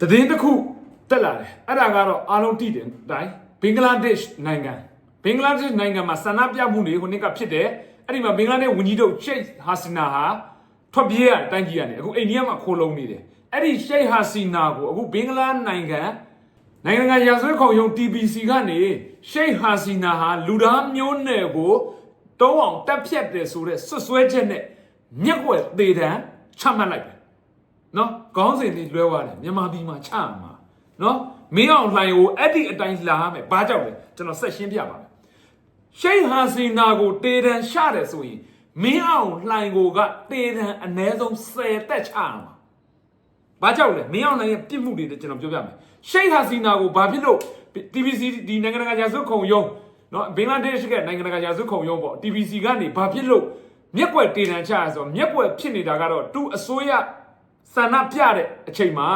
တည်င်းတစ်ခုတက်လာတယ်အဲ့ဒါကတော့အားလုံးတည်တယ်အတိုင်းဘင်္ဂလားဒေ့ရှ်နိုင်ငံဘင်္ဂလားဒေ့ရှ်နိုင်ငံမှာဆန္ဒပြမှုတွေခုနှစ်ကဖြစ်တယ်အဲ့ဒီမှာဘင်္ဂလားဒေ့ရှ်ဝန်ကြီးချုပ်ရှိတ်ဟာစီနာဟာထွက်ပြေးရတိုင်းပြည်ကနေအခုအိန္ဒိယမှာခိုးလုံနေတယ်အဲ့ဒီရှိတ်ဟာစီနာကိုအခုဘင်္ဂလားနိုင်ငံနိုင်ငံကရာဇဝတ်ခုံရုံး TBC ကနေရှိတ်ဟာစီနာဟာလူသားမျိုးနွယ်ကိုတုံးအောင်တက်ဖြတ်တယ်ဆိုတဲ့ဆွဆွဲချက်နဲ့မျက်ွယ်သေးတမ်းချမှတ်လိုက်တယ် နော်ခေါင်းစဉ်လေးလွဲသွားတယ်မြန်မာပြည်မှာချမှာနော်မင်းအောင်လှိုင်ကိုအဲ့ဒီအတိုင်းလာရမယ်ဘာကြောင့်လဲကျွန်တော်ဆက်ရှင်းပြပါမယ်ရှိတ်ဟာစီနာကိုတေတန်ရှတယ်ဆိုရင်မင်းအောင်လှိုင်ကိုကတေတန်အ ਨੇ ဆုံး10တက်ချရမှာဘာကြောင့်လဲမင်းအောင်လှိုင်ရဲ့ပြစ်မှုတွေလည်းကျွန်တော်ပြောပြမယ်ရှိတ်ဟာစီနာကိုဘာဖြစ်လို့ TBC ဒီနိုင်ငံတကာရာဇဝတ်ခုံရုံးနော်ဘင်္ဂလားဒေ့ရှ်ကနိုင်ငံတကာရာဇဝတ်ခုံရုံးပေါ့ TBC ကနေဘာဖြစ်လို့မျက်ွယ်တေတန်ချရဆိုတော့မျက်ွယ်ဖြစ်နေတာကတော့သူအစိုးရ ဆန္ဒပြတဲ့အချိန်မှာ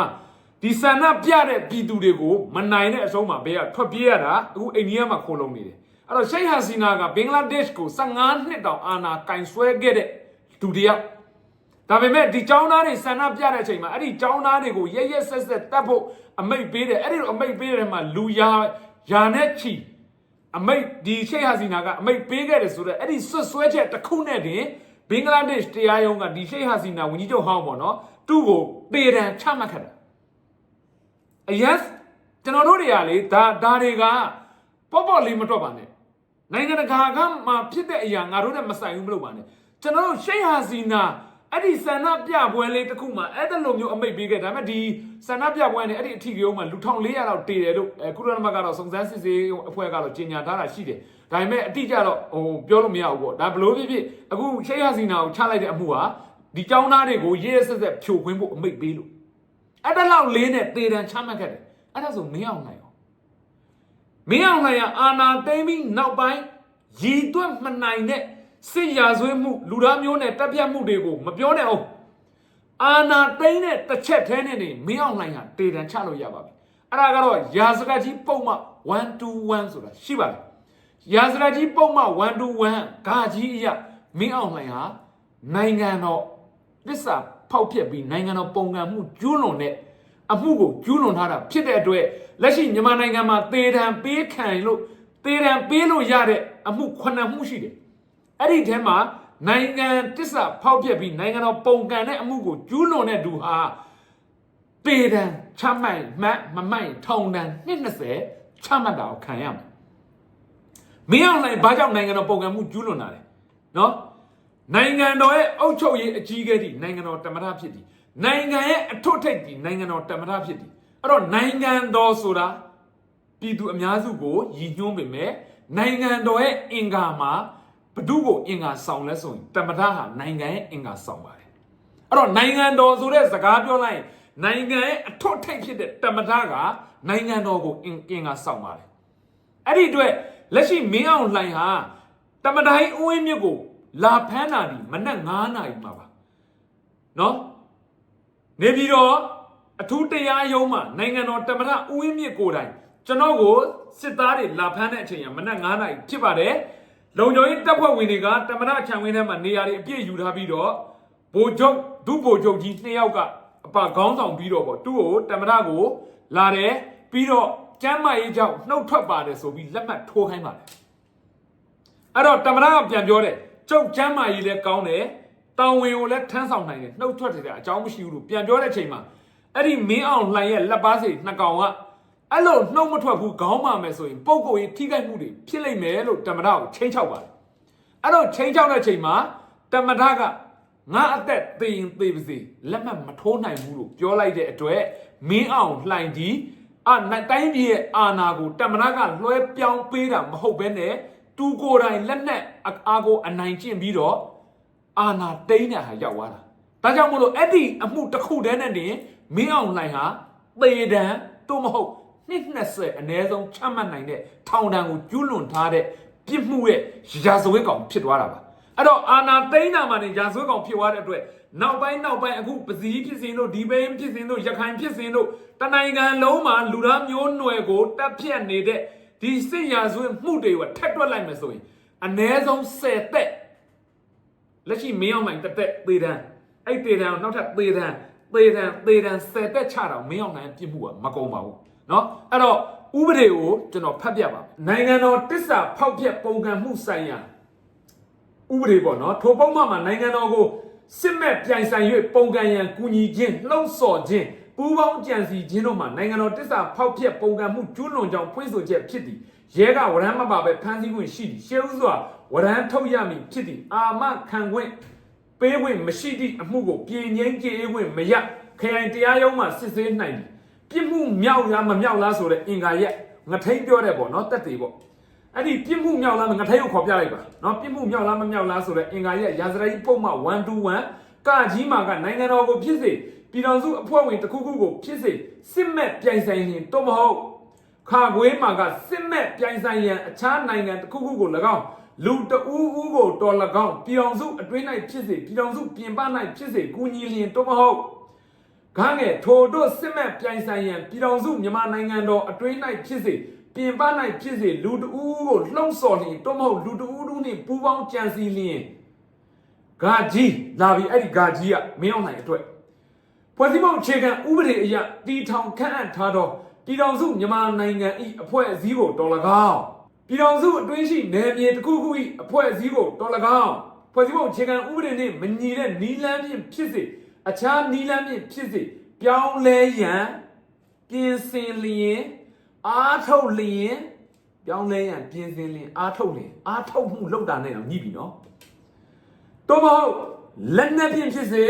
ဒီဆန္ဒပြတဲ့ပြည်သူတွေကိုမနိုင်တဲ့အဆုံးမှာဘယ်ကထွက်ပြေးရတာအခုအိန္ဒိယမှာခိုးလုံနေတယ်အဲ့တော့ရှိတ်ဟာစီနာကဘင်္ဂလားဒေ့ရှ်ကို15နှစ်တောင်အာဏာကင်ဆွဲခဲ့တဲ့သူတယောက်ဒါပေမဲ့ဒီចောင်းသားတွေဆန္ဒပြတဲ့အချိန်မှာအဲ့ဒီចောင်းသားတွေကိုရရက်ဆက်ဆက်တတ်ဖို့အမိတ်ပေးတယ်အဲ့ဒီလိုအမိတ်ပေးတဲ့မှာလူရာရာနဲ့ချီအမိတ်ဒီရှိတ်ဟာစီနာကအမိတ်ပေးခဲ့တယ်ဆိုတော့အဲ့ဒီဆွတ်ဆွဲချက်တစ်ခုနဲ့တင်ဘင်္ဂလားဒေ့ရှ်တရားရုံးကဒီရှိတ်ဟာစီနာဝန်ကြီးချုပ်ဟောင်းပေါ့နော် သူ့ကိုပေတံချမှတ်ခဲ့တယ်အယက်ကျွန်တော်တို့တွေကလေဒါဒါတွေကပေါ့ပေါ့လေးမတွက်ပါနဲ့နိုင်ငံတကာကမှဖြစ်တဲ့အရာငါတို့နဲ့မဆိုင်ဘူးမလုပ်ပါနဲ့ကျွန်တော်တို့ရှိတ်ဟာစီနာအဲ့ဒီဆန္ဒပြပွဲလေးတစ်ခုမှအဲ့ဒါလိုမျိုးအမိတ်ပေးခဲ့ဒါပေမဲ့ဒီဆန္ဒပြပွဲနဲ့အဲ့ဒီအထီးကြီးမှာလူ1400လောက်တေတယ်လို့အဲကုလသမဂ္ဂကတော့စုံစမ်းစစ်ဆေးအဖွဲ့ကတော့ကြေညာထားတာရှိတယ်ဒါပေမဲ့အတိအကျတော့ဟိုပြောလို့မရဘူးပေါ့ဒါဘလို့ဖြစ်ဖြစ်အခုရှိတ်ဟာစီနာကိုချလိုက်တဲ့အမှုဟာ ဒီចောင်းသားတွေကိုရေးရဆက်ဆက်ဖြိုခွင်းဖို့အမိတ်ပေးလို့အဲ့ဒါလောက်လေးနဲ့တေတံချမှတ်ခဲ့တယ်အဲ့ဒါဆိုမင်းအောင်နိုင်အောင်မင်းအောင်နိုင်ကအာနာသိမ့်ပြီးနောက်ပိုင်းရည်တွက်မနိုင်တဲ့စစ်ရာဇဝဲမှုလူသားမျိုးနဲ့တပ်ဖြတ်မှုတွေကိုမပြောနဲ့အောင်အာနာသိမ့်တဲ့တစ်ချက်သေးနဲ့နေမင်းအောင်နိုင်ကတေတံချလို့ရပါပြီအဲ့ဒါကတော့ရာဇကကြီးပုံမှ121ဆိုတာရှိပါတယ်ရာဇကကြီးပုံမှ121ဂါကြီးအရာမင်းအောင်နိုင်ဟာနိုင်ငံတော် လစ္စာဖောက်ဖျက်ပြီးနိုင်ငံတော်ပုံကံမှုကျူးလွန်တဲ့အမှုကိုကျူးလွန်ထားတာဖြစ်တဲ့အတွက်လက်ရှိမြန်မာနိုင်ငံမှာတေတံပေးခံလို့တေတံပေးလို့ရတဲ့အမှုခုနှစ်မှုရှိတယ်အဲ့ဒီထဲမှာနိုင်ငံတစ္ဆာဖောက်ဖျက်ပြီးနိုင်ငံတော်ပုံကံတဲ့အမှုကိုကျူးလွန်တဲ့သူဟာတေတံချမှတ်မှတ်မမှတ်ထောင်ဒဏ်220ချမှတ်တာကိုခံရမယ်မင်းအောင်နိုင်ဘာကြောင့်နိုင်ငံတော်ပုံကံမှုကျူးလွန်တာလဲနော် နိုင်ငံတော်ရဲ့အုပ်ချုပ်ရေးအကြီးအကဲဒီနိုင်ငံတော်တမရဖြစ်ဒီနိုင်ငံရဲ့အထွတ်ထိပ်ဒီနိုင်ငံတော်တမရဖြစ်ဒီအဲ့တော့နိုင်ငံတော်ဆိုတာပြည်သူအများစုကိုရည်ညွှန်းပေမဲ့နိုင်ငံတော်ရဲ့အင်္ဂါမှာဘဒုကိုအင်္ဂါဆောင်လဲဆိုရင်တမရဟာနိုင်ငံရဲ့အင်္ဂါဆောင်ပါတယ်အဲ့တော့နိုင်ငံတော်ဆိုတဲ့စကားပြောလိုက်ရင်နိုင်ငံရဲ့အထွတ်ထိပ်ဖြစ်တဲ့တမရကနိုင်ငံတော်ကိုအင်အင်္ဂါဆောင်ပါတယ်အဲ့ဒီအတွက်လက်ရှိမင်းအောင်လှိုင်ဟာတမတိုင်းဦးဝင်းမြစ်ကို လာဖမ်းတာဒီမနက်9နာရီမှာပါနော်နေပြီးတော့အထူးတရားရုံးမှာနိုင်ငံတော်တမရဦးဝင်းမြင့်ကိုယ်တိုင်ကျွန်တော်ကိုစစ်သားတွေလာဖမ်းတဲ့အချိန်ကမနက်9နာရီဖြစ်ပါတယ်လုံခြုံရေးတပ်ဖွဲ့ဝင်တွေကတမရခြံဝင်းထဲမှာနေရာတွေအပြည့်ယူထားပြီးတော့ဗိုလ်ချုပ်ဒုဗိုလ်ချုပ်ကြီးနှစ်ယောက်ကအပခေါင်းဆောင်ပြီးတော့ပေါ့သူ့ကိုတမရကိုလာတယ်ပြီးတော့ကျမ်းမာရေးကြောင့်နှုတ်ထွက်ပါတယ်ဆိုပြီးလက်မှတ်ထိုးခိုင်းပါတယ်အဲ့တော့တမရကပြန်ပြောတယ် ကျုပ်ကျမ်းမာကြီးလည်းကောင်းတယ်တောင်ဝင်ကိုလည်းထမ်းဆောင်နိုင်တယ်နှုတ်ထွက်တယ်တဲ့အကြောင်းမရှိဘူးလို့ပြန်ပြောတဲ့အချိန်မှာအဲ့ဒီမင်းအောင်လှိုင်ရဲ့လက်ပါစီနှစ်ကောင်ကအဲ့လိုနှုတ်မထွက်ဘူးခေါင်းမာမယ်ဆိုရင်ပုံကိုယ်ကြီးထိခိုက်မှုတွေဖြစ်လိမ့်မယ်လို့တမရကိုချင်းချောက်ပါတယ်အဲ့တော့ချင်းချောက်တဲ့အချိန်မှာတမရကငါအသက်သေရင်သေပါစေလက်မှတ်မထိုးနိုင်ဘူးလို့ပြောလိုက်တဲ့အတွက်မင်းအောင်လှိုင်ကြီးအနိုင်တိုင်းပြည်ရဲ့အာဏာကိုတမရကလွှဲပြောင်းပေးတာမဟုတ်ဘဲနဲ့ သူကိုယ်တိုင်လက်နဲ့အားကိုအနိုင်ကျင့်ပြီးတော့အာဏာတိန်းတဲ့ဟာရောက်သွားတာဒါကြောင့်မို့လို့အဲ့ဒီအမှုတစ်ခုတည်းနဲ့တင်မင်းအောင်လှိုင်ဟာသေဒဏ်တို့မဟုတ်နှစ်20အနည်းဆုံးချမှတ်နိုင်တဲ့ထောင်ဒဏ်ကိုကျူးလွန်ထားတဲ့ပြစ်မှုရဲ့ရာဇဝတ်ကောင်ဖြစ်သွားတာပါအဲ့တော့အာနာသိန်းနာမှာနေရာဇဝတ်ကောင်ဖြစ်သွားတဲ့အတွက်နောက်ပိုင်းနောက်ပိုင်းအခုပစည်းဖြစ်စဉ်တို့ဒီဘိန်းဖြစ်စဉ်တို့ရခိုင်ဖြစ်စဉ်တို့တနိုင်ငံလုံးမှာလူသားမျိုးနွယ်ကိုတပ်ဖြတ်နေတဲ့ ဒီစစ်ရာဇဝတ်မှုတွေကိုထက်တွက်လိုက်မယ်ဆိုရင်အ ਨੇ ဆုံး10သက်လက်ရှိမင်းအောင်မိုင်တက်တက်သေးတန်းအဲ့သေးတန်းကိုနောက်ထပ်သေးတန်း သေတံသေတံဆယ်တက်ချတာမင်းအောင်နိုင်ပြစ်မှုကမကုံပါဘူးเนาะအဲ့တော့ဥပဒေကိုကျွန်တော်ဖတ်ပြပါနိုင်ငံတော်တစ္ဆာဖောက်ဖျက်ပုံကံမှုဆိုင်ရာဥပဒေပေါ့เนาะထိုပုံမှန်မှာနိုင်ငံတော်ကိုစစ်မဲ့ပြိုင်ဆိုင်၍ပုံကံရန်ကူညီခြင်းလှုံ့ဆော်ခြင်း ပူးပေါင်းကြံစည်ခြင်းတို့မှာနိုင်ငံတော်တစ္ဆာဖောက်ဖျက်ပုံကံမှုကျူးလွန်ကြောင်းဖွင့်ဆိုချက်ဖြစ်သည်ရဲကဝရမ်းမပါပဲဖမ်းဆီးခွင့်ရှိသည်ရှေးဥစွာဝရမ်းထုတ်ရမည်ဖြစ်သည်အာမခံခွင့်ပေးခွင့်မရှိသည့်အမှုကိုပြည်ငင်းကြေးခွင့်မရခရိုင်တရားရုံးမှစစ်ဆေးနိုင်တယ်ပြစ်မှုမြောက်လားမမြောက်လားဆိုတဲ့အင်္ဂါရက်ငထိန်ပြောတဲ့ပေါ့နော်တက်သေးပေါ့အဲ့ဒီပြစ်မှုမြောက်လားငထိန်ကိုခေါ်ပြလိုက်ပါနော်ပြစ်မှုမြောက်လားမမြောက်လားဆိုတဲ့အင်္ဂါရက်ရာဇရာကြီးပုံမှ121ကကြီးမာကနိုင်ငံတော်ကိုဖြစ်စေ ပြည်တော်စုအဖွဲ့ဝင်တစ်ခုခုကိုဖြစ်စေစစ်မဲ့ပြိုင်ဆိုင်ရင်တော့မဟုတ်ခါခွေးမှာကစစ်မဲ့ပြိုင်ဆိုင်ရန်အခြားနိုင်ငံတစ်ခုခုကို၎င်းလူတဦးဦးကိုတော်၎င်းပြည်အောင်စုအတွင်း၌ဖြစ်စေပြည်အောင်စုပြင်ပ၌ဖြစ်စေကူညီလျင်တော့မဟုတ်ခါငယ်ထိုတို့စစ်မဲ့ပြိုင်ဆိုင်ရန်ပြည်အောင်စုမြန်မာနိုင်ငံတော်အတွင်း၌ဖြစ်စေပြင်ပ၌ဖြစ်စေလူတဦးဦးကိုလှုံ့ဆော်လျင်တော့မဟုတ်လူတဦးဦးနှင့်ပူးပေါင်းကြံစည်လျင်ဂါကြီးလာပြီအဲ့ဒီဂါကြီးကမင်းအောင်နိုင်အတွက် ဖွဲ့စည်းပုံအခြေခံဥပဒေအရတည်ထောင်ခန့်အပ်ထားသောပြည်ထောင်စုမြန်မာနိုင်ငံ၏အဖွဲ့အစည်းကိုတော်၎င်းပြည်ထောင်စုအတွင်းရှိနယ်မြေတစ်ခုခု၏အဖွဲ့အစည်းကိုတော်၎င်းဖွဲ့စည်းပုံအခြေခံဥပဒေနှင့်မညီတဲ့နီလန်းဖြင့်ဖြစ်စေအခြားနီလန်းဖြင့်ဖြစ်စေပြောင်းလဲရန်ပြင်ဆင်လျင်အားထုတ်လျင်ပြောင်းလဲရန်ပြင်ဆင်လျင်အားထုတ်လျင်အားထုတ်မှုလောက်တာနဲ့တော့ညှိပြီနော်တော့မဟုတ်လက်နက်ဖြင့်ဖြစ်စေ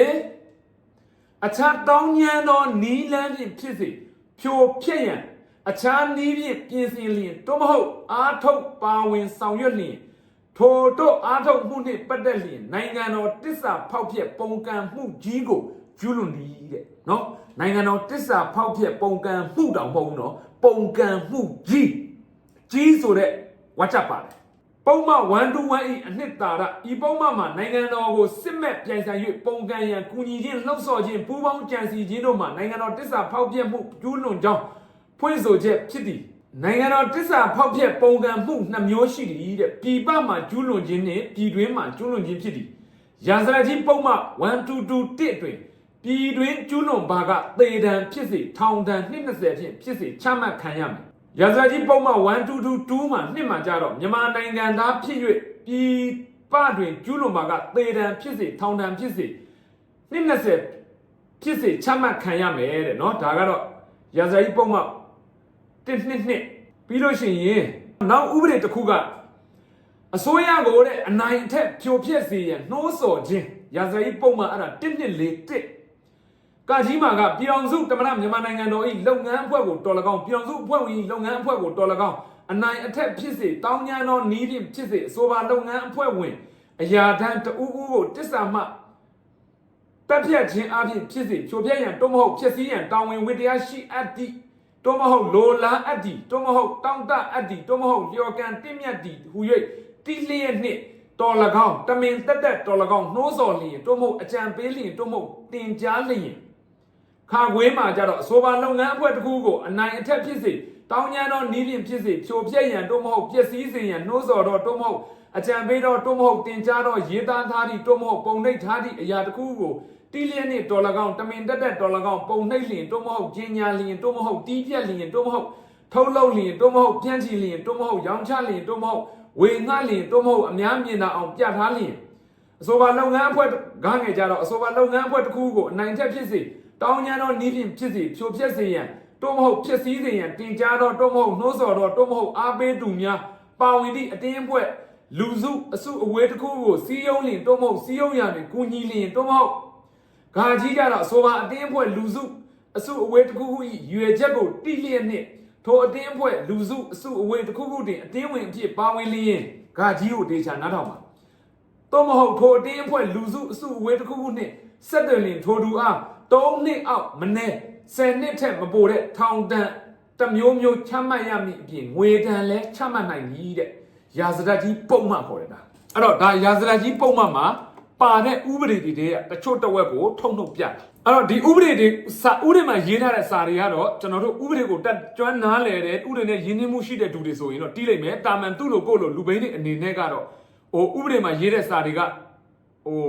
အခြားတောင်းညံသောနီးလန်းဖြင့်ဖြစ်စေဖြိုဖျက်ရန်အခြားနီးဖြင့်ပြင်ဆင်လျင်တို့မဟုတ်အာထုတ်ပါဝင်ဆောင်ရွက်လျင်ထိုတို့အာထုတ်မှုနှင့်ပတ်သက်လျင်နိုင်ငံတော်တစ္ဆာဖောက်ဖျက်ပုံကံမှုကြီးကိုကျူးလွန်သည်တဲ့နော်နိုင်ငံတော်တစ္ဆာဖောက်ဖျက်ပုံကံမှုတောင်မဟုတ်ဘူးနော်ပုံကံမှုကြီးကြီးဆိုတဲ့ဝါချပါတယ် ပုံမှန်121ဤအနှစ်သာရဤပုံမှန်မှာနိုင်ငံတော်ကိုစစ်မဲ့ပြိုင်ဆိုင်၍ပုံကံရန်ကူညီခြင်းလှုပ်ဆော်ခြင်းပူးပေါင်းကြံစည်ခြင်းတို့မှာနိုင်ငံတော်တစ္ဆာဖောက်ပြက်မှုကျူးလွန်ကြောင်းဖွင့်ဆိုချက်ဖြစ်သည်နိုင်ငံတော်တစ္ဆာဖောက်ပြက်ပုံကံမှုနှစ်မျိုးရှိသည်တဲ့ပြည်ပမှာကျူးလွန်ခြင်းနှင့်ပြည်တွင်းမှာကျူးလွန်ခြင်းဖြစ်သည်ရာဇဝတ်ကြီးပုံမှန်122တစ်အတွင်ပြည်တွင်းကျူးလွန်ပါကသေဒဏ်ဖြစ်စေထောင်ဒဏ်220ဖြင့်ဖြစ်စေချမှတ်ခံရမည် ရာဇာကြီးပုံမှန်1222မှာနှစ်မှာကြတော့မြန်မာနိုင်ငံသားဖြစ်၍ပြည်ပတွင်ကျူးလွန်ပါကသေဒဏ်ဖြစ်စေထောင်ဒဏ်ဖြစ်စေနှစ်20ဖြစ်စေချမှတ်ခံရမယ်တဲ့เนาะဒါကတော့ရာဇာကြီးပုံမှန်1နှစ်နှစ်ပြီးလို့ရှိရင်နောက်ဥပဒေတစ်ခုကအစိုးရကိုတဲ့အနိုင်အထက်ဖြိုဖျက်စေရန်နှိုးဆော်ခြင်းရာဇာကြီးပုံမှန်အဲ့ဒါ1နှစ်4တစ် ကာကြီးမာကပြည်အောင်စုတမန်မြန်မာနိုင်ငံတော်၏လုပ်ငန်းအဖွဲ့ကိုတော်လကောင်းပြည်အောင်စုအဖွဲ့ဝင်၏လုပ်ငန်းအဖွဲ့ကိုတော်လကောင်းအနိုင်အထက်ဖြစ်စေတောင်းညမ်းသောနီးဖြင့်ဖြစ်စေအဆိုပါလုပ်ငန်းအဖွဲ့ဝင်အရာတန်းတဦးဦးကိုတစ္ဆာမှတက်ဖြတ်ခြင်းအပြင်ဖြစ်စေဖြိုဖျက်ရန်တော့မဟုတ်ဖြစ်စည်းရန်တာဝန်ဝတ္တရားရှိအပ်သည့်တော့မဟုတ်လိုလားအပ်သည်တော့မဟုတ်တောင်းတအပ်သည်တော့မဟုတ်လျော်ကန်တင့်မြတ်သည်ဟူ၍တိလျက်နှင့်တော်၎င်းတမင်တက်တက်တော်၎င်းနှိုးဆော်လျင်တော့မဟုတ်အကြံပေးလျင်တော့မဟုတ်တင်ကြားလျင် ခါခွေးမှာကြတော့အဆိုပါလုပ်ငန်းအဖွဲ့တစ်ခုကိုအနိုင်အထက်ဖြစ်စေတောင်းညံတော့နီးပြင်းဖြစ်စေဖြိုပြက်ရန်တို့မဟုတ်ပျက်စီးစေရန်နှိုးဆော်တော့တို့မဟုတ်အကြံပေးတော့တို့မဟုတ်တင်ကြားတော့ရေးသားထားသည့်တို့မဟုတ်ပုံနှိပ်ထားသည့်အရာတစ်ခုကိုတီးလျက်နှင့်တော်၎င်းတမင်တက်တက်တော်၎င်းပုံနှိပ်လျင်တို့မဟုတ်ကျင်းညာလျင်တို့မဟုတ်တီးပြက်လျင်တို့မဟုတ်ထုတ်လုပ်လျင်တို့မဟုတ်ပြန့်ချီလျင်တို့မဟုတ်ရောင်းချလျင်တို့မဟုတ်ဝေငှလျင်တို့မဟုတ်အများမြင်သာအောင်ပြထားလျင်အဆိုပါလုပ်ငန်းအဖွဲ့ကငယ်ကြတော့အဆိုပါလုပ်ငန်းအဖွဲ့တစ်ခုကိုအနိုင်ထက်ဖြစ်စေ တောင်းညံတော့နီးဖြင့်ဖြစ်စေဖြိုဖျက်စေရန်တော့မဟုတ်ဖြစ်စည်းစေရန်တင်ကြားတော့တော့မဟုတ်နှိုးဆော်တော့တော့မဟုတ်အားပေးသူများပါဝင်သည့်အတင်းအဖွဲ့လူစုအစုအဝေးတစ်ခုကိုစီးယုံလင်တော့မဟုတ်စီးယုံရမယ်ကူညီလင်တော့မဟုတ်ဂါကြီးကြတော့အဆိုပါအတင်းအဖွဲ့လူစုအစုအဝေးတစ်ခုခု၏ရွယ်ချက်ကိုတိလျက်နှင့်ထိုအတင်းအဖွဲ့လူစုအစုအဝေးတစ်ခုခုတွင်အတင်းဝင်အဖြစ်ပါဝင်လျင်ဂါကြီးကိုတေချာနားထောင်ပါတော့မဟုတ်ထိုအတင်းအဖွဲ့လူစုအစုအဝေးတစ်ခုခုနှင့်ဆက်တယ်လင်ထိုသူအား ၃နှစ်အောက်မနေ10နှစ်ထက်မပိုတဲ့ထောင်တန်းတစ်မျိုးမျိုးချမှတ်ရမည်အပြင်ငွေတန်လည်းချမှတ်နိုင်ပြီတဲ့ရာဇဒတ်ကြီးပုံမှန်ခေါ်တယ်ဒါအဲ့တော့ဒါရာဇဒတ်ကြီးပုံမှန်မှာပါတဲ့ဥပဒေတွေတည်းကတချို့တစ်ဝက်ကိုထုံထုတ်ပြတယ်အဲ့တော့ဒီဥပဒေတွေစာဥပဒေမှာရေးထားတဲ့စာတွေကတော့ကျွန်တော်တို့ဥပဒေကိုတက်ကျွမ်းနားလည်တဲ့ဥပဒေနဲ့ရင်းနှီးမှုရှိတဲ့သူတွေဆိုရင်တော့တီးလိုက်မယ်တာမန်သူ့လိုကိုယ့်လိုလူဘိန်းတွေအနေနဲ့ကတော့ဟိုဥပဒေမှာရေးတဲ့စာတွေက ဟို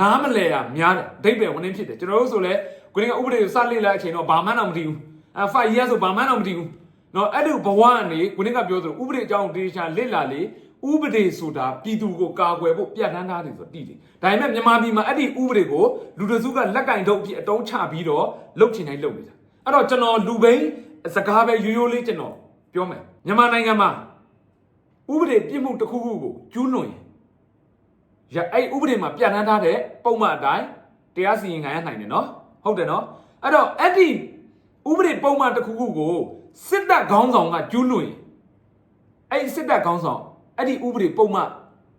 နားမလဲရများတယ်အဓိပ္ပာယ်ဝင်နေဖြစ်တယ်ကျွန်တော်တို့ဆိုလဲကိုနေကဥပဒေကိုစလေ့လာအချိန်တော့ဘာမှန်းတော့မသိဘူးအဲ5 years ဆိုဘာမှန်းတော့မသိဘူးနော်အဲ့လိုဘဝကနေကိုနေကပြောသလိုဥပဒေအကြောင်းတေချာလေ့လာလေဥပဒေဆိုတာပြည်သူကိုကာကွယ်ဖို့ပြဋ္ဌာန်းထားတယ်ဆိုတည်တယ်ဒါပေမဲ့မြန်မာပြည်မှာအဲ့ဒီဥပဒေကိုလူတစုကလက်ကင်ထုတ်အဖြစ်အတုံးချပြီးတော့လုတ်ချင်တိုင်းလုတ်နေတာအဲ့တော့ကျွန်တော်လူဘိန်းစကားပဲရိုးရိုးလေးကျွန်တော်ပြောမယ်မြန်မာနိုင်ငံမှာဥပဒေပြစ်မှုတစ်ခုခုကိုကျူးလွန်ရင်ရ အဲ့ဥပဒေမှာပြဋ္ဌာန်းထားတဲ့ပုံမှန်အတိုင်းတရားစီရင်ခံရနိုင်တယ်နော်ဟုတ်တယ်နော်အဲ့တော့အဲ့ဒီဥပဒေပုံမှန်တစ်ခုခုကိုစစ်တပ်ခေါင်းဆောင်ကကျူးလွန်ရင်အဲ့ဒီစစ်တပ်ခေါင်းဆောင်အဲ့ဒီဥပဒေပုံမှန်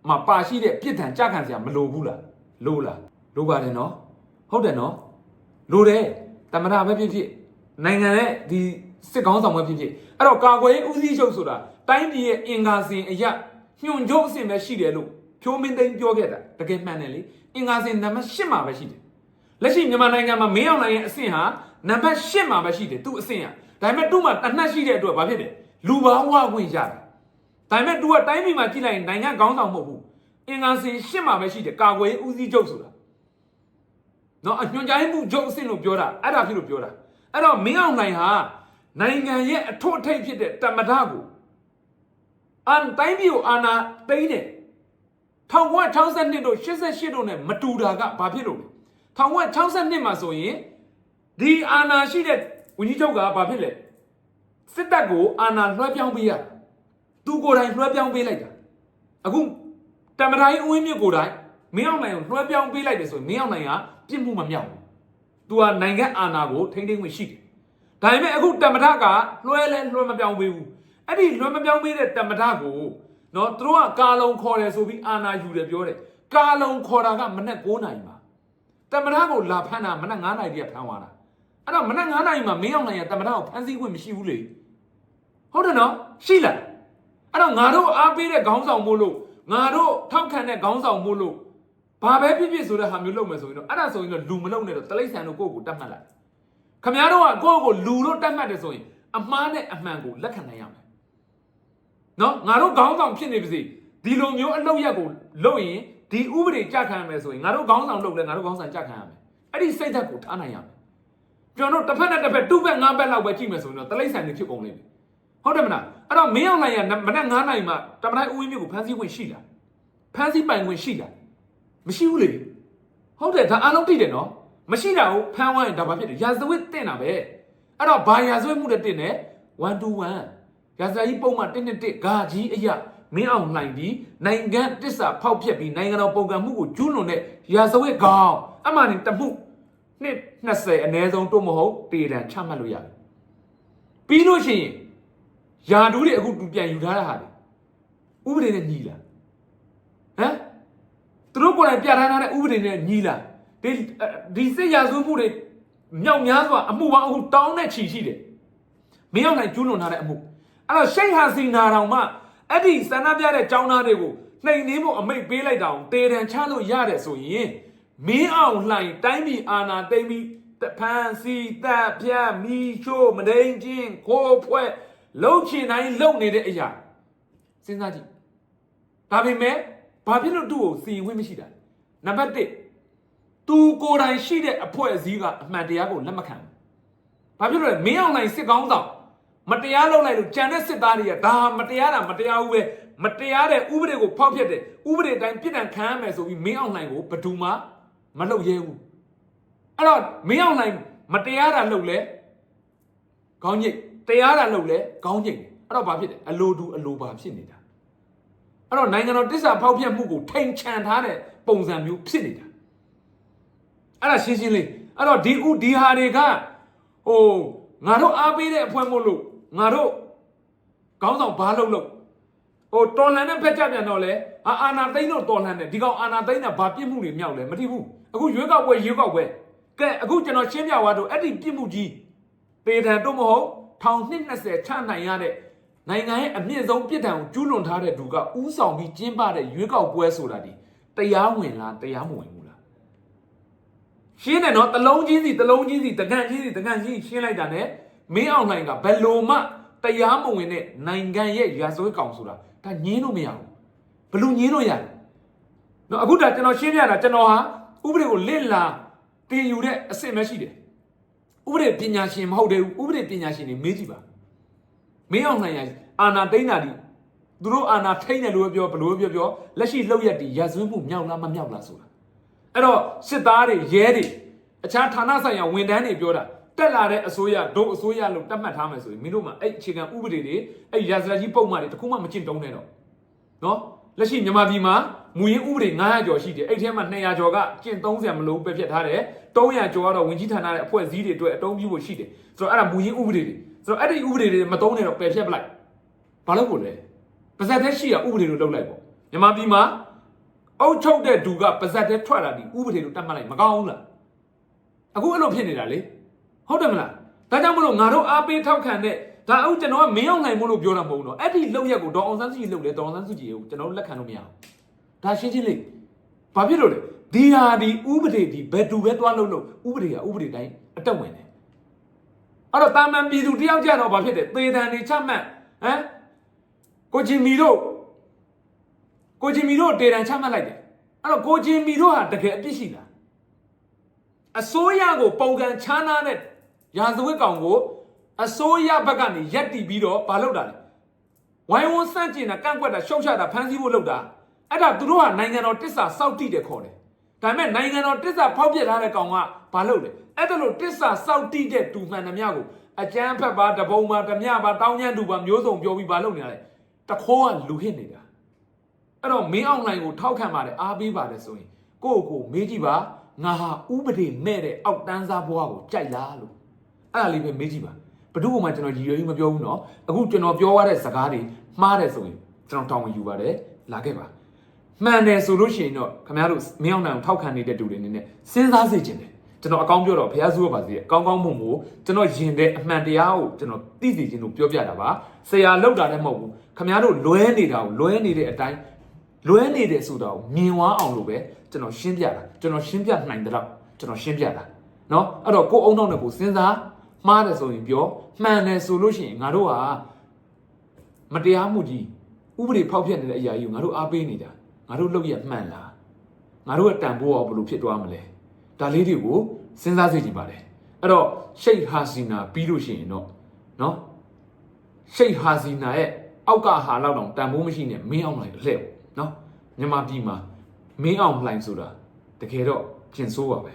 မှာပါရှိတဲ့ပြစ်ဒဏ်ကြခံစရာမလိုဘူးလားလိုလားလိုပါတယ်နော်ဟုတ်တယ်နော်လိုတယ်တမနာပဲဖြစ်ဖြစ်နိုင်ငံရဲ့ဒီစစ်ခေါင်းဆောင်ပဲဖြစ်ဖြစ်အဲ့တော့ကာကွယ်ရေးဦးစီးချုပ်ဆိုတာတိုင်းပြည်ရဲ့အင်္ဂါစဉ်အရာညွှန်ချုပ်အဆင့်ပဲရှိတယ်လို့ ဖြိုးမင်းသိန်းပြောခဲ့တာတကယ်မှန်တယ်လေအင်္ဂါစင်နံပါတ်8မှာပဲရှိတယ်လက်ရှိမြန်မာနိုင်ငံမှာမင်းအောင်လှိုင်ရဲ့အဆင့်ဟာနံပါတ်8မှာပဲရှိတယ်သူ့အဆင့်ဟာဒါပေမဲ့သူ့မှာတနတ်ရှိတဲ့အတွက်ဘာဖြစ်လဲလူဘာဝဝင်ရတယ်ဒါပေမဲ့ तू ကတိုင်းပြည်မှာကြည့်လိုက်ရင်နိုင်ငံခေါင်းဆောင်မဟုတ်ဘူးအင်္ဂါစင်8မှာပဲရှိတယ်ကာကွယ်ရေးဦးစီးချုပ်ဆိုတာနော်အညွှန်ကြားမှုချုပ်အဆင့်လို့ပြောတာအဲ့ဒါဖြစ်လို့ပြောတာအဲ့တော့မင်းအောင်လှိုင်ဟာနိုင်ငံရဲ့အထွတ်အထိပ်ဖြစ်တဲ့တမ္မဒကိုအန်တိုင်းပြည်ကိုအာဏာသိမ်းတယ် 1962တို့88တို့နဲ့မတူတာကဘာဖြစ်လို့လဲ1962မှာဆိုရင်ဒီအာဏာရှိတဲ့ဝန်ကြီးချုပ်ကဘာဖြစ်လဲစစ်တပ်ကိုအာဏာလွှဲပြောင်းပေးရသူကိုယ်တိုင်လွှဲပြောင်းပေးလိုက်တာအခုတမတိုင်းအဝင်းမြစ်ကိုယ်တိုင်မင်းအောင်နိုင်ကိုလွှဲပြောင်းပေးလိုက်တယ်ဆိုရင်မင်းအောင်နိုင်ကပြစ်မှုမမြောက်ဘူးသူကနိုင်ငံအာဏာကိုထိန်းသိမ်းခွင့်ရှိတယ်ဒါပေမဲ့အခုတမထကလွှဲလဲလွှဲမပြောင်းပေးဘူးအဲ့ဒီလွှဲမပြောင်းပေးတဲ့တမထကို နော်သူတို့ကကာလုံခေါ်တယ်ဆိုပြီးအာနာယူတယ်ပြောတယ်ကာလုံခေါ်တာကမနက်9နာရီမှာတမရကိုလာဖမ်းတာမနက်9နာရီတည်းကဖမ်းသွားတာအဲ့တော့မနက်9နာရီမှာမင်းအောင်နိုင်ရတမရကိုဖမ်းဆီးခွင့်မရှိဘူးလေဟုတ်တယ်နော်ရှိလားအဲ့တော့ငါတို့အားပေးတဲ့ခေါင်းဆောင်မို့လို့ငါတို့ထောက်ခံတဲ့ခေါင်းဆောင်မို့လို့ဘာပဲဖြစ်ဖြစ်ဆိုတဲ့ဟာမျိုးလုပ်မယ်ဆိုရင်တော့အဲ့ဒါဆိုရင်တော့လူမလုံနဲ့တော့တလိษံတို့ကိုယ့်ကိုတတ်မှတ်လိုက်ခမရတို့ကကိုယ့်ကိုလူလို့တတ်မှတ်တယ်ဆိုရင်အမှားနဲ့အမှန်ကိုလက်ခံနိုင်ရမယ် နော်ငါတို့ခေါင်းဆောင်ဖြစ်နေပါစေဒီလိုမျိုးအလုပ်ရက်ကိုလုပ်ရင်ဒီဥပဒေကြခံရမယ်ဆိုရင်ငါတို့ခေါင်းဆောင်လုပ်လဲငါတို့ခေါင်းဆောင်ကြခံရမယ်အဲ့ဒီစိတ်ဓာတ်ကိုထားနိုင်ရမယ်ကျွန်တော်တို့တစ်ဖက်နဲ့တစ်ဖက်တူဘက်ငါးဘက်လောက်ပဲကြည့်မယ်ဆိုရင်တော့တလိမ့်ဆန်နေဖြစ်ကုန်လိမ့်မယ်ဟုတ်တယ်မလားအဲ့တော့မင်းအောင်လှိုင်ကမနက်9နိုင်မှတမတိုင်းဦးဝင်းမျိုးကိုဖမ်းဆီးခွင့်ရှိလားဖမ်းဆီးပိုင်ခွင့်ရှိလားမရှိဘူးလေဟုတ်တယ်ဒါအားလုံးသိတယ်နော်မရှိတာကိုဖမ်းဝိုင်းဒါဘာဖြစ်လဲရာဇဝတ်တင်တာပဲအဲ့တော့ဘာရာဇဝတ်မှုတွေတင်လဲ1 to 1 ရာဇာကြီးပုံမှန်1 1 1ဂါကြီးအရာမင်းအောင်လှိုင်ပြီးနိုင်ငံတစ္ဆာဖောက်ဖျက်ပြီးနိုင်ငံတော်ပုံကံမှုကိုကျူးလွန်တဲ့ရာဇဝတ်ကောင်အမှန်တမှုနှစ်20အနည်းဆုံးတို့မဟုတ်တေတံချမှတ်လို့ရတယ်ပြီးလို့ရှိရင်ယာဒူးတွေအခုပြန်ယူထားတာဟာလေဥပဒေနဲ့ညီလားဟမ်သူတို့ကိုယ်တိုင်ပြဋ္ဌာန်းထားတဲ့ဥပဒေနဲ့ညီလားဒီဒီစစ်ရာဇဝတ်မှုတွေမြောက်များစွာအမှုပေါင်းအခုတောင်းတဲ့ချီရှိတယ်မင်းအောင်လှိုင်ကျူးလွန်ထားတဲ့အမှု အဲ့တော့ရှိတ်ဟာစီနာတောင်မှအဲ့ဒီဆန္ဒပြတဲ့ចောင်းသားတွေကိုနှိမ်နှင်းဖို့အမိတ်ပေးလိုက်တာအောင်တေတံချလို့ရတယ်ဆိုရင်မင်းအောင်လှိုင်တိုင်းပြည်အာဏာသိမ်းပြီးတဖန်စီတပ်ပြတ်မီချိုးမဒိန်ချင်းခိုးဖွဲ့လှုပ်ချင်တိုင်းလှုပ်နေတဲ့အရာစဉ်းစားကြည့်ဒါပေမဲ့ဘာဖြစ်လို့သူ့ကိုစီရင်ဝင်မရှိတာလဲနံပါတ်1သူကိုယ်တိုင်ရှိတဲ့အဖွဲ့အစည်းကအမှန်တရားကိုလက်မခံဘူးဘာဖြစ်လို့လဲမင်းအောင်လှိုင်စစ်ကောင်းဆောင် မတရားလုပ်လိုက်လို့ကြံတဲ့စစ်သားတွေကဒါမတရားတာမတရားဘူးပဲမတရားတဲ့ဥပဒေကိုဖောက်ဖျက်တဲ့ဥပဒေတိုင်းပြစ်ဒဏ်ခံရမယ်ဆိုပြီးမင်းအောင်လှိုင်ကိုဘယ်သူမှမလုပ်ရဲဘူးအဲ့တော့မင်းအောင်လှိုင်မတရားတာလုပ်လဲခေါင်းညိတ်တရားတာလုပ်လဲခေါင်းညိတ်အဲ့တော့ဘာဖြစ်လဲအလိုတူအလိုပါဖြစ်နေတာအဲ့တော့နိုင်ငံတော်တစ္ဆာဖောက်ဖျက်မှုကိုထိန်ချန်ထားတဲ့ပုံစံမျိုးဖြစ်နေတာအဲ့ဒါရှင်းရှင်းလေးအဲ့တော့ဒီဥဒီဟာတွေကဟိုငါတို့အားပေးတဲ့အဖွဲ့မို့လို့ ငါတို့ခေါင်းဆောင်ဘာလုပ်လို့ဟိုတော်လှန်တဲ့ဖက်ကြပြန်တော့လေအာအာနာသိန်းတော့တော်လှန်တယ်ဒီကောင်အာနာသိန်းကဘာပြစ်မှုတွေမြောက်လဲမသိဘူးအခုရွေးကောက်ပွဲရွေးကောက်ပွဲကဲအခုကျွန်တော်ရှင်းပြသွားတော့အဲ့ဒီပြစ်မှုကြီးပေထံတို့မဟုတ်ထောင်နှစ်20ချနိုင်ရတဲ့နိုင်ငံရဲ့အမြင့်ဆုံးပြစ်ဒဏ်ကိုကျူးလွန်ထားတဲ့သူကဥဆောင်ပြီးကျင်းပတဲ့ရွေးကောက်ပွဲဆိုတာဒီတရားဝင်လားတရားမဝင်ဘူးလားရှင်းတယ်နော်တလုံးချင်းစီတလုံးချင်းစီတကန်ချင်းစီတကန်ချင်းစီရှင်းလိုက်တာ ਨੇ မင်းအောင်လှိုင်ကဘယ်လိုမှတရားမဝင်တဲ့နိုင်ငံရဲ့ရာဇဝတ်ကောင်ဆိုတာဒါညင်းလို့မရဘူးဘယ်လိုညင်းလို့ရလဲနော်အခုဒါကျွန်တော်ရှင်းပြတာကျွန်တော်ဟာဥပဒေကိုလစ်လာတင်ယူတဲ့အဆင့်ပဲရှိတယ်ဥပဒေပညာရှင်မဟုတ်သေးဘူးဥပဒေပညာရှင်တွေမေးကြည့်ပါမင်းအောင်နိုင်ရအာနာတိန်တာဒီသူတို့အာနာထိန်တယ်လို့ပြောဘလို့ပြောပြောလက်ရှိလောက်ရက်ဒီရဇဝင်းမှုမြောက်လားမမြောက်လားဆိုတာအဲ့တော့စစ်သားတွေရဲတွေအခြားဌာနဆိုင်ရာဝန်ထမ်းတွေပြောတာ တက်လာတဲ့အစိုးရဒုအစိုးရလို့တတ်မှတ်ထားမယ်ဆိုရင်မင်းတို့မှအဲ့အခြေခံဥပဒေတွေအဲ့ရာဇဝကြီးပုံမှန်တွေတခုမှမကျင့်တုံးနဲ့တော့နော်လက်ရှိမြန်မာပြည်မှာမူရင်းဥပဒေ900ကျော်ရှိတယ်အဲ့ထဲမှာ200ကျော်ကကျင့်30မလို့ပဲဖြစ်ထားတယ်300ကျော်ကတော့ဝင်ကြီးဌာနရဲ့အဖွဲ့အစည်းတွေအတွက်အတုံးပြုဖို့ရှိတယ်ဆိုတော့အဲ့ဒါမူရင်းဥပဒေတွေဆိုတော့အဲ့ဒီဥပဒေတွေမတုံးနဲ့တော့ပယ်ဖြတ်ပလိုက်ဘာလို့ကိုလဲပါဇက်သက်ရှိရဥပဒေလို့လုပ်လိုက်ပေါ့မြန်မာပြည်မှာအုပ်ချုပ်တဲ့သူကပါဇက်သက်ထွက်လာပြီးဥပဒေလို့တတ်မှတ်လိုက်မကောင်းဘူးလားအခုအဲ့လိုဖြစ်နေတာလေ ဟုတ်တယ်မလားဒါကြောင့်မလို့ငါတို့အားပေးထောက်ခံတဲ့ဒါအခုကျွန်တော်ကမင်းအောင်နိုင်မို့လို့ပြောတာမဟုတ်ဘူးနော်အဲ့ဒီလောက်ရက်ကိုဒေါအောင်ဆန်းစုကြည်လုပ်လေဒေါအောင်ဆန်းစုကြည်ကိုကျွန်တော်တို့လက်ခံလို့မရဘူးဒါရှင်းချင်းလေးဘာဖြစ်လို့လဲဒီဟာဒီဥပဒေဒီဘယ်သူပဲသွားလို့လို့ဥပဒေကဥပဒေတိုင်းအတက်ဝင်တယ်အဲ့တော့တာမန်ပြည်သူတယောက်ကြတော့ဘာဖြစ်တယ်သေတံတွေချမှတ်ဟမ်ကိုချင်းမီတို့ကိုချင်းမီတို့တေတံချမှတ်လိုက်တယ်အဲ့တော့ကိုချင်းမီတို့ဟာတကယ်အပြစ်ရှိလားအစိုးရကိုပုံကန်ချားနာတဲ့ ရာဇဝတ်ကောင်ကိုအစိုးရဘက်ကနေရက်တီပြီးတော့မလုပ်တာလေဝိုင်းဝန်းစန့်ကျင်တာကန့်ကွက်တာရှုံချတာဖမ်းဆီးဖို့လုပ်တာအဲ့ဒါသူတို့ဟာနိုင်ငံတော်တစ္ဆာစောက်တိတယ်ခေါ်တယ်ဒါပေမဲ့နိုင်ငံတော်တစ္ဆာဖောက်ပြက်ထားတဲ့ကောင်ကဘာလုပ်လဲအဲ့ဒါလို့တစ္ဆာစောက်တိတဲ့တူမှန်သမျှကိုအကျန်းဖက်ပါတပုံပါဓမြပါတောင်းညံ့တူပါမျိုးစုံပြောပြီးဘာလုပ်နေရလဲတခိုးကလူဟစ်နေတာအဲ့တော့မင်းအောင်လှိုင်ကိုထောက်ခံပါတယ်အားပေးပါတယ်ဆိုရင်ကိုယ့်ကိုယ်မေးကြည့်ပါငါဟာဥပဒေမဲ့တဲ့အောက်တန်းစားဘွားကိုကြိုက်လားလို့ အဲ့ဒါလေးပဲမေးကြည့်ပါဘယ်သူ့မှကျွန်တော်ရည်ရွယ်ကြီးမပြောဘူးเนาะအခုကျွန်တော်ပြောရတဲ့စကားတွေမှားတယ်ဆိုရင်ကျွန်တော်တောင်းဝင်ယူပါတယ်လာခဲ့ပါမှန်တယ်ဆိုလို့ရှိရင်တော့ခင်ဗျားတို့မင်းအောင်လှိုင်ကိုထောက်ခံနေတဲ့တူတွေအနေနဲ့စဉ်းစားစေချင်တယ်ကျွန်တော်အကောင်းပြောတော့ဘုရားစုရပါစေအကောင်းကောင်းမွန်မို့ကျွန်တော်ယင်တဲ့အမှန်တရားကိုကျွန်တော်သိသိချင်းလို့ပြောပြတာပါဆရာလောက်တာလည်းမဟုတ်ဘူးခင်ဗျားတို့လွဲနေတာကိုလွဲနေတဲ့အတိုင်း လွဲနေတယ်ဆိုတာကိုမြင်ဝအောင်လို့ပဲကျွန်တော်ရှင်းပြတာကျွန်တော်ရှင်းပြနိုင်တဲ့တော့ကျွန်တော်ရှင်းပြတာเนาะအဲ့တော့ကိုယ်အုံနောက်နဲ့ကိုစဉ်းစား မှားတယ်ဆိုရင်ပြောမှန်တယ်ဆိုလို့ရှိရင်ငါတို့ဟာမတရားမှုကြီးဥပဒေဖောက်ဖျက်နေတဲ့အရာကြီးကိုငါတို့အားပေးနေတာငါတို့လုပ်ရမှန်လားငါတို့ကတန်ဖိုးအောင်ဘယ်လိုဖြစ်သွားမလဲဒါလေးတွေကိုစဉ်းစားစေချင်ပါတယ်အဲ့တော့ရှိတ်ဟာစီနာပြီးလို့ရှိရင်တော့နော်ရှိတ်ဟာစီနာရဲ့အောက်ကဟာလောက်တောင်တန်ဖိုးမရှိနဲ့မင်းအောင်လိုက်လှဲ့ပေါ့နော်မြန်မာပြည်မှာမင်းအောင်လှိုင်ဆိုတာတကယ်တော့ပြင်ဆိုးပါပဲ